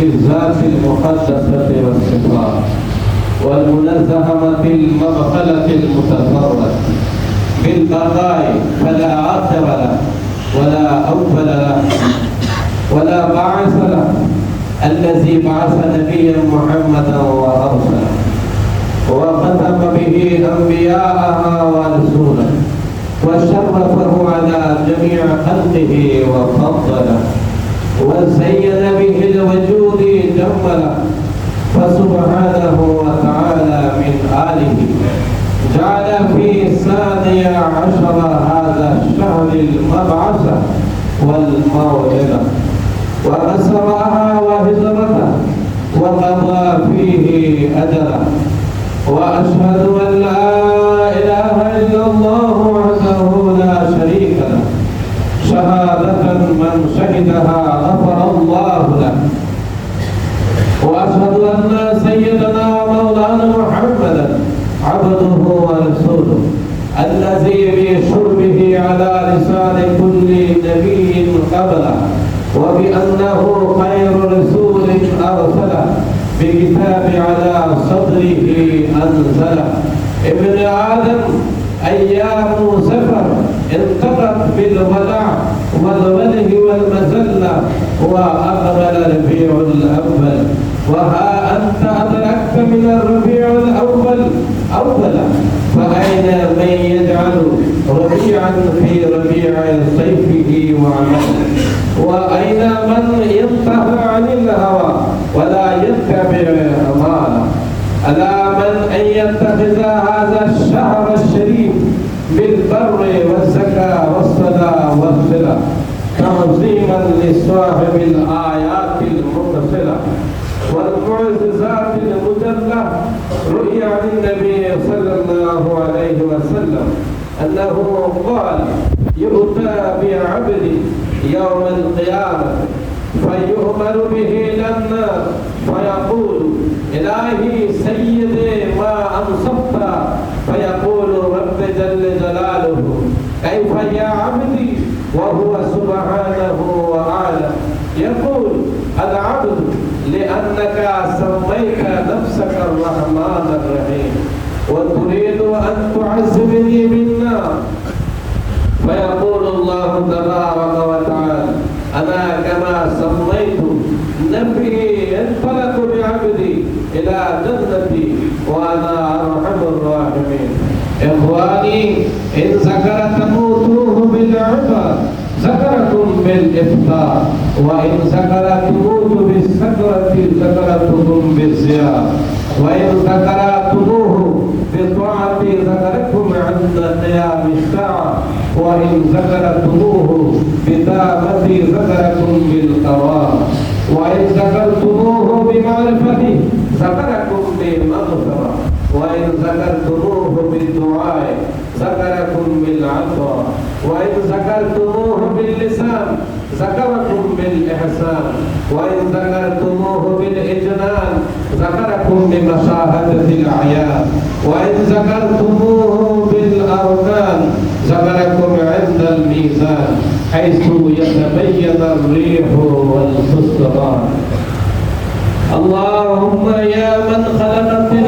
للذات المقدسة والصفات والمنزهمة المبخلة المتفرد بالبقاء فلا آخر له ولا أول له ولا بعث له الذي بعث نبيا محمدا وأرسله. وختم به أنبياءها ورسوله. وشرفه على جميع خلقه وفضله. وزين به الوجود جمله فسبحانه وتعالى من آله. جعل في ثاني عشر هذا الشهر المبعث والموعظة. وأسرها وهجرته وقضى فيه أجله وأشهد أن لا إله إلا الله وحده لا شريك له شهادة من شهدها غفر الله له وأشهد أن سيدنا ومولانا محمدا عبده ورسوله الذي بشربه على لسان كل نبي قبله وبأنه خير رسول أرسله بكتاب على صدره أنزله. ابن آدم أيام سفر انتقت بالوداع والوله والمزلة وأقبل ربيع الأول. وها أنت أدركت من الربيع الأول؟ أولا فأين من يجعل ربيعا في ربيع صيفه وعمله؟ وأين من ينتهى عن الهوى ولا يتبع ماله ألا من أن يتخذ هذا الشهر الشريف بالبر والزكاة والصلاة والصلة تعظيما لصاحب الآيات المتصلة والمعجزات المجلة؟ رؤيا عن النبي صلى الله عليه وسلم أنه قال يؤتى بعبد يوم القيامة. فيؤمر به لنا فيقول إلهي سيدي ما أنصفت. فيقول رب جل جلاله كيف يا عبدي؟ وهو سبحانه وعلا يقول العبد لأنك سميت نفسك الرحمن الرحيم وتريد أن تعذبني بالنار فيقول الله تبارك وتعالى أنا كما سميت نبي انطلق بعبدي إلى جنتي وأنا أرحم الراحمين إخواني إن ذكر تموتوه بالعبر ذكركم بالإفطار. وإن ذكرتموه بالسكرة ذكرتكم بالزيار. وإن ذكرتموه بالطاعة ذكركم عند قيام الساعة. وإن ذكرتموه بتامة ذكركم بالقرار. وإن ذكرتموه بمعرفته ذكركم بالمغفرة. وإن ذكرتموه بالدعاء. ذكركم بالعطاء وإن ذكرتموه باللسان ذكركم بالإحسان. وإن ذكرتموه بالإجلال ذكركم بمشاهدة الأعيان وإن ذكرتموه بالأركان ذكركم عند الميزان حيث يتبين الريح والفستقان اللهم يا من خلقت العالم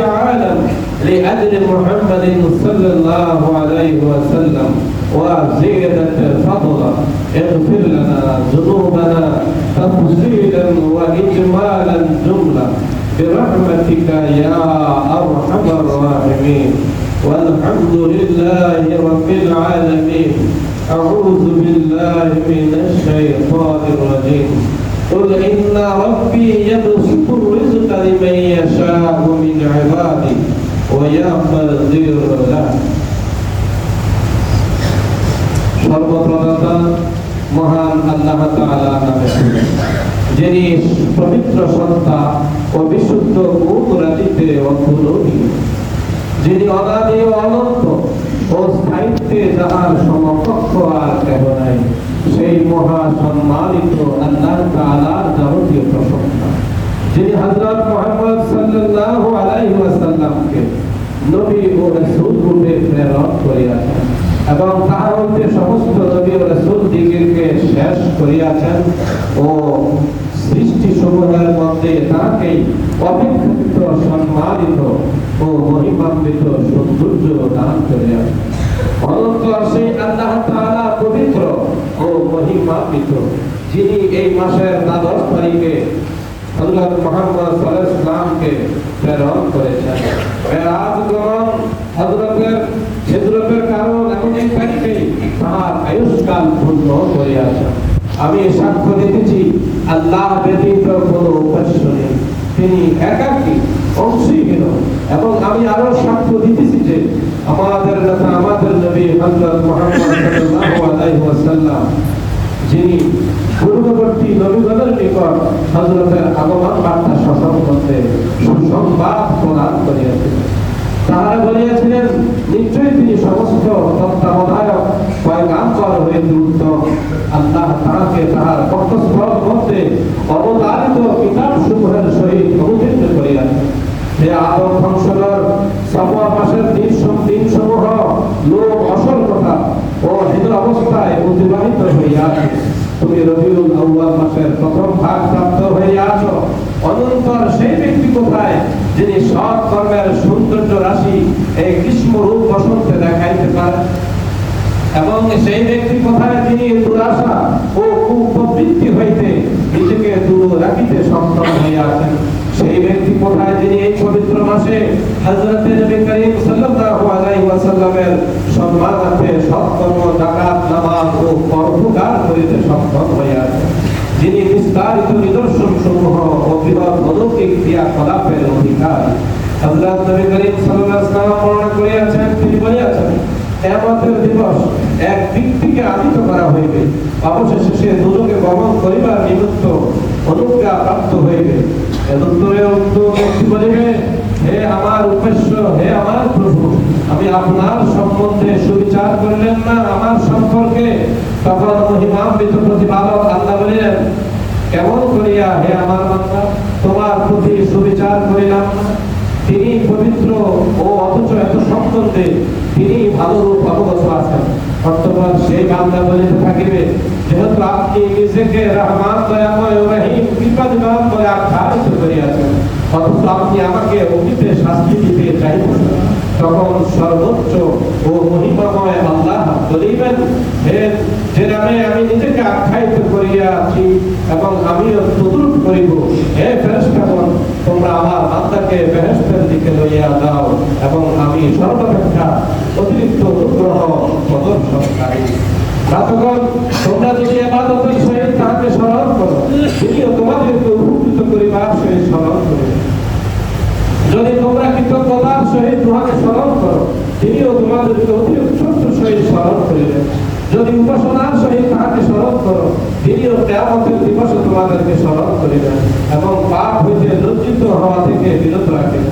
لأجل محمد صلى الله عليه وسلم وزيدت فضلا اغفر لنا ذنوبنا تفصيلا وإجمالا جملة برحمتك يا أرحم الراحمين. والحمد لله رب العالمين. أعوذ بالله من الشيطان الرجيم. قل إن ربي يبسط الرزق لمن يشاء من عباده. যিনি পবিত্র সত্তা ও বিশুদ্ধ গুণরাজিতে সমকক্ষ আর কেহ নাই, সেই মহা সম্মানিত আল্লাহ তাআলার যাবতীয় প্রশংসা, যিনি হযরত মুহাম্মদ সাল্লাল্লাহু আলাইহি ওয়াসাল্লামকে নবী ও রাসূল রূপে প্রেরণ করিয়াছেন। এবং তাহা হইতে সমস্ত নবী ও রাসূল দিগকে শেষ করিয়াছেন ও সৃষ্টি সমূহের মধ্যে তাহাকেই অপেক্ষাকৃত, সম্মানিত ও মহিমান্বিত সৌন্দর্য দান করিয়াছেন। অনন্তর সেই আল্লাহ তাআলা পবিত্র ও মহিমান্বিত, যিনি এই মাসের দ্বাদশ তারিখে হযরত মুহাম্মদ সাল্লাল্লাহু আলাইহি ওয়াসাল্লামকে প্রেরণ করেছেন। মেরাজ হযরতের হিজরতের আমি সাক্ষ্য দিতেছি, আল্লাহ ব্যতীত কোনো উপাস্য নেই। তিনি একাকী অংশীহীন। এবং আমি আরও সাক্ষ্য দিতেছি যে আমাদের আমাদের নবী হযরত মুহাম্মদ যিনি পূর্ববর্তী নবীগণের নিকট হযরতের আগমন বার্তা সফল করতে সুসংবাদ প্রদান করিয়াছিলেন। তাহারা বলিয়াছিলেন, নিশ্চয়ই তিনি সমস্ত তত্ত্বাবধায়ক, পয়গাম্বর হইতে উত্তম আল্লাহ তাহাকে তাহার কণ্ঠস্থল মধ্যে অবতারিত কিতাব সমূহের সহিত অবতীর্ণ করিয়াছেন। হে আদম বংশধর সফর মাসের দিন দিন সমূহ লোক অসল কথা অতিবাহিত হইয়াছে তুমি রবিউল মাসের প্রথম ভাগ প্রাপ্ত হইয়াছ অনন্তর সেই ব্যক্তি কোথায় যিনি সৎ কর্মের সৌন্দর্য রাশি এই গ্রীষ্ম রূপ বসন্তে দেখাইতে পারে এবং সেই ব্যক্তি কোথায় যিনি দুরাশা ও কুপ্রবৃত্তি হইতে নিজেকে দূর রাখিতে সক্ষম হইয়াছেন। সেই ব্যক্তি কোথায় যিনি এই পবিত্র মাসে হযরত নবী করিম সাল্লাল্লাহু আলাইহি ওয়াসাল্লামের সম্মানার্থে সৎকর্ম জাকাত, নামাজ ও পরোপকার করিতে সক্ষম হইয়াছেন যিনি বিস্তারিত নিদর্শন সমূহ ও বৃহৎ অলৌকিক ক্রিয়াকলাপের অধিকার। হযরত নবী করিম সাল্লাল্লাহু আলাইহি ওয়াসাল্লাম বর্ণনা করিয়াছেন, তিনি বলিয়াছেন, কেয়ামতের দিবস এক ব্যক্তিকে আদিত করা হইবে। অবশেষে সে দুজকে গমন করিবার নিমিত্ত অনুজ্ঞা প্রাপ্ত হইবে। আমি আপনার সম্পর্কে। তখন মহিমান্বিত বলিলেন, কেমন তোমার প্রতি সুবিচার করিলাম না? তিনি পবিত্র ও অথচ এত সম্বন্ধে, তিনি ভালো রূপ অবগত আছেন। অর্থপর সেই বান্দা বলিতে থাকিবে। যেহেতু আপনি নিজেকে রহমান, দয়াময় রহিম আখ্যায়িত করিয়াছেন অথচ আপনি আমাকে অতীতে শাস্তি দিতে চাইবেন তখন সর্বোচ্চ ও মহিমাময় আল্লাহ বলিবেন যে নামে আমি নিজেকে আখ্যায়িত করিয়াছি এবং আমিও তদুরূপ করিব, হে ফেরেশতাগণ, তোমরা আমার বান্দাকে বেহেশতের দিকে লইয়া দাও এবং আমি সর্বাপেক্ষা অতিরিক্ত অনুগ্রহ প্রদর্শনকারী ভ্রাতগণ তোমরা যদি এবাদতের সহিত তাহাকে স্মরণ করো তিনিও তোমাদেরকে উপকৃত করিবার সহিত স্মরণ করিবেন যদি তোমরা কৃতজ্ঞতার সহিত উহাকে স্মরণ করো তিনিও তোমাদেরকে অতি উচ্চত্র সহিত স্মরণ করিবেন। যদি উপাসনার সহিত তাহাকে স্মরণ করো তিনিও কেয়ামতের দিবসে তোমাদেরকে স্মরণ করিবেন এবং পাপ হইতে লজ্জিত হওয়া থেকে বিরত রাখেন।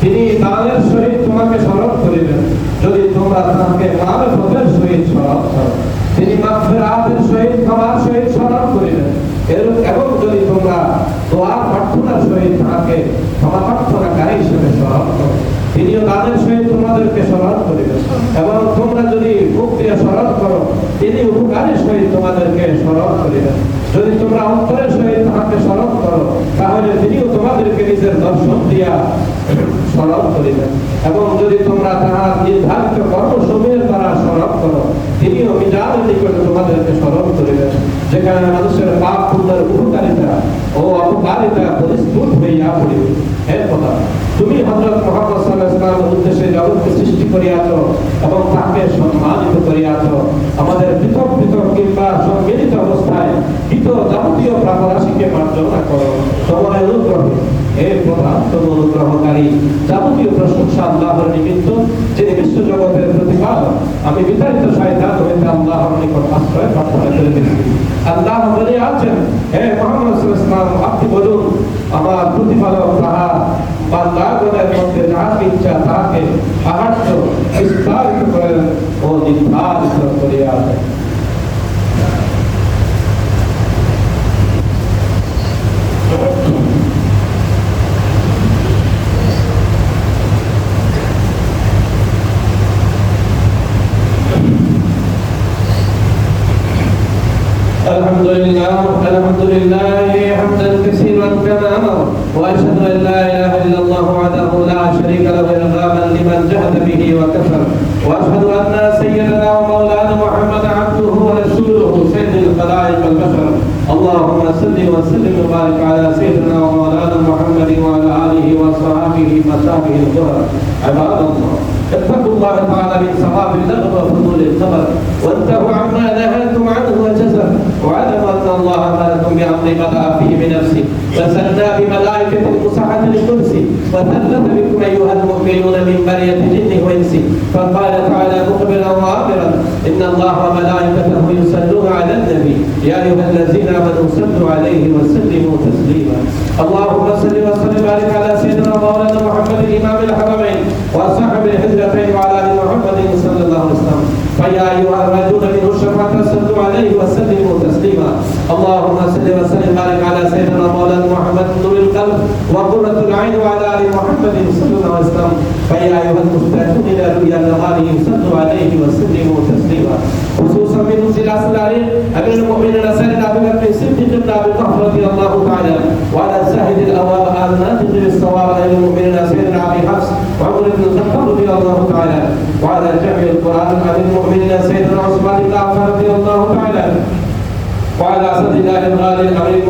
তিনি দানের সহিত তোমাকে স্মরণ করিবেন, যদি তোমরা তাহাকে মানব পথের সহিত স্মরণ করো। তিনি মাগফিরাতের সহিত ক্ষমার সহিত স্মরণ এরূপ এবং যদি তোমরা দোয়ার প্রার্থনার সহিত তাহাকে ক্ষমা প্রার্থনাকারী হিসেবে স্মরণ করো তিনিও তাদের সহিত তোমাদেরকে স্মরণ করিবেন। এবং তোমরা যদি মুখ দিয়ে স্মরণ করো, তিনি উপকারের সহিত তোমাদেরকে স্মরণ করিবেন। যদি তোমরা অন্তরের সহিত তাহাকে স্মরণ করো, তাহলে তিনিও তোমাদেরকে নিজের দর্শন দিয়া স্মরণ করিবেন। এবং যদি তোমরা তাহার নির্ধারিত কর্মসমূহের দ্বারা স্মরণ করো, তিনিও মিজানের নিকটে তোমাদেরকে স্মরণ করিবেন। যেখানে মানুষের পাপ পুণ্যের উপকারিতা ও অপকারিতা পরিস্ফুট হইয়া পড়িবে হে কথা তুমি হজরত মুহাম্মদ উদ্দেশ্যে জগৎকে সৃষ্টি করিয়াছ এবং তাকে সম্মানিত করিয়াছ। আমাদের পৃথক পৃথক কিংবা সম্মিলিত অবস্থায় হিত যাবতীয় প্রাপরাশিকে মার্জনা করো। তোমার অনুগ্রহে। সাল্লাল্লাহু আপনি বলুন আমার প্রতিপালক তাহার বান্দাগণের মধ্যে যাহাকে ইচ্ছা তাহাকে সাহায্য বিস্তারিত كما أمر وأشهد أن لا إله إلا الله وحده لا شريك له ارغاما لمن جهد به وكفر. وأشهد أن سيدنا ومولانا محمد عبده ورسوله سيد الخلائق والبشر. اللهم صل وسلم وبارك على سيدنا ومولانا محمد وعلى آله وصحبه وصحبه الظهر عباد الله اتقوا الله تعالى من صواب اللغو وفضول الخبر. وانتهوا عما نهيتم عنه وجزر واعلموا أن الله قد امركم بامر بدا فيه بنفسه وسلنا بملائكة المسحة للقدس وثلث بكم أيها المؤمنون من بريه جن وإنس فقال تعالى مخبرا وامرا إن الله وملائكته يصلون على النبي يا أيها الذين آمنوا صلوا عليه وسلموا تسليما. اللهم صل وسلم وبارك على سيدنا مولانا محمد امام الحرمين وصاحب الهجرتين وعلى ال محمد صلى الله عليه وسلم فيا ايها الرجل منه الشفاعه صلوا عليه وسلموا تسليما صل وسلم وبارك على سيدنا مولانا محمد نور القلب وقرة العين وعلى آل محمد صلى الله عليه وسلم. فيا أيها المشتاقون إلى رؤيا نظاره صلوا عليه وسلموا تسليما. خصوصا من نزل اسرار أمير المؤمنين سيدنا ابي بكر الصديق بن ابي بكر رضي الله تعالى وعلى الزاهد الاواب الناطق بالصواب امير المؤمنين سيدنا ابي حفص وعمر بن الخطاب رضي الله تعالى وعلى جميع القران امير المؤمنين سيدنا عثمان بن عفان رضي الله تعالى الله الغالي طالب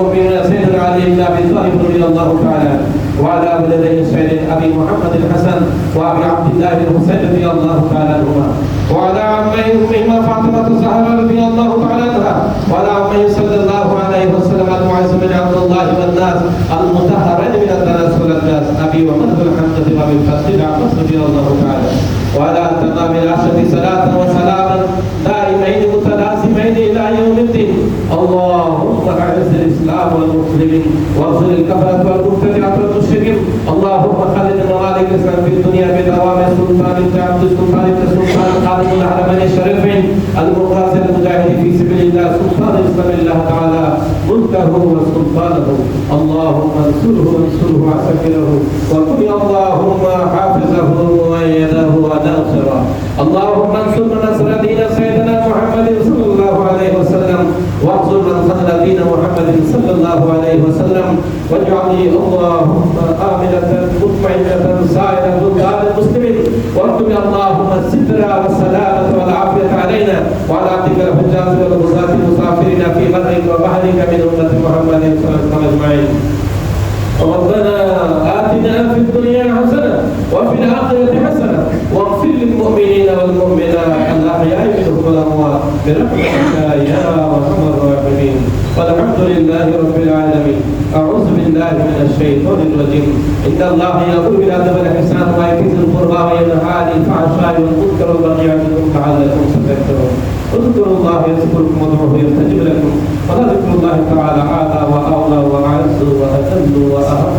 رضي الله تعالى. وعلى ولدي سيد أبي محمد الحسن وأبي عبد الله الحسين رضي الله تعالى عنهما. وعلى عمي امهما فاطمة الزهراء رضي الله تعالى عنها وعلى عمي صلى الله عليه وسلم المعز بن عبد الله والناس المطهرين من الدنس والناس ابي ومنه الحمد وابي الفتح العباس رضي الله تعالى وعلى تمام العشره صلاه وسلاما دائمين متلازمين إلى يوم الدين اللهم اعز الاسلام والمسلمين واغفر الكفره والمبتدعه والمشركين اللهم خلد ممالك الاسلام في الدنيا بدوام سلطان عبد السلطان السلطان خادم الحرمين الشريفين. المقاتل المجاهد في سبيل الله سلطان اسلام الله تعالى. ملكه وسلطانه. اللهم انصره وانصره وعسكره وكن اللهم حافظه ومؤيده وناصره. اللهم انصر نصر دين سيدنا محمد صلى الله عليه وسلم واخذل دين محمد صلى الله عليه وسلم واجعلني اللهم آمنة مطمئنة سائر بلدان المسلمين. واكتب اللهم الستر والسلامة والعافية علينا وعلى عبدك الحجاج والغزاة المسافرين في برك وبحرك من أمة محمد صلى الله عليه وسلم. أجمعين ربنا آتنا في الدنيا حسنة وفي الآخرة حسنة. واغفر للمؤمنين والمؤمنات. الأحياء منهم والأموات برحمتك يا والحمد لله رب العالمين. أعوذ بالله من الشيطان الرجيم. إن الله يقول بالأدب والإحسان ويكفي القربى وينهى عن الفحشاء والمنكر والبغي يعظكم لعلكم تذكرون. اذكروا الله يذكركم وادعوه يستجب لكم. ولذكر الله تعالى أعلى وأولى وأعز وأجل وأهم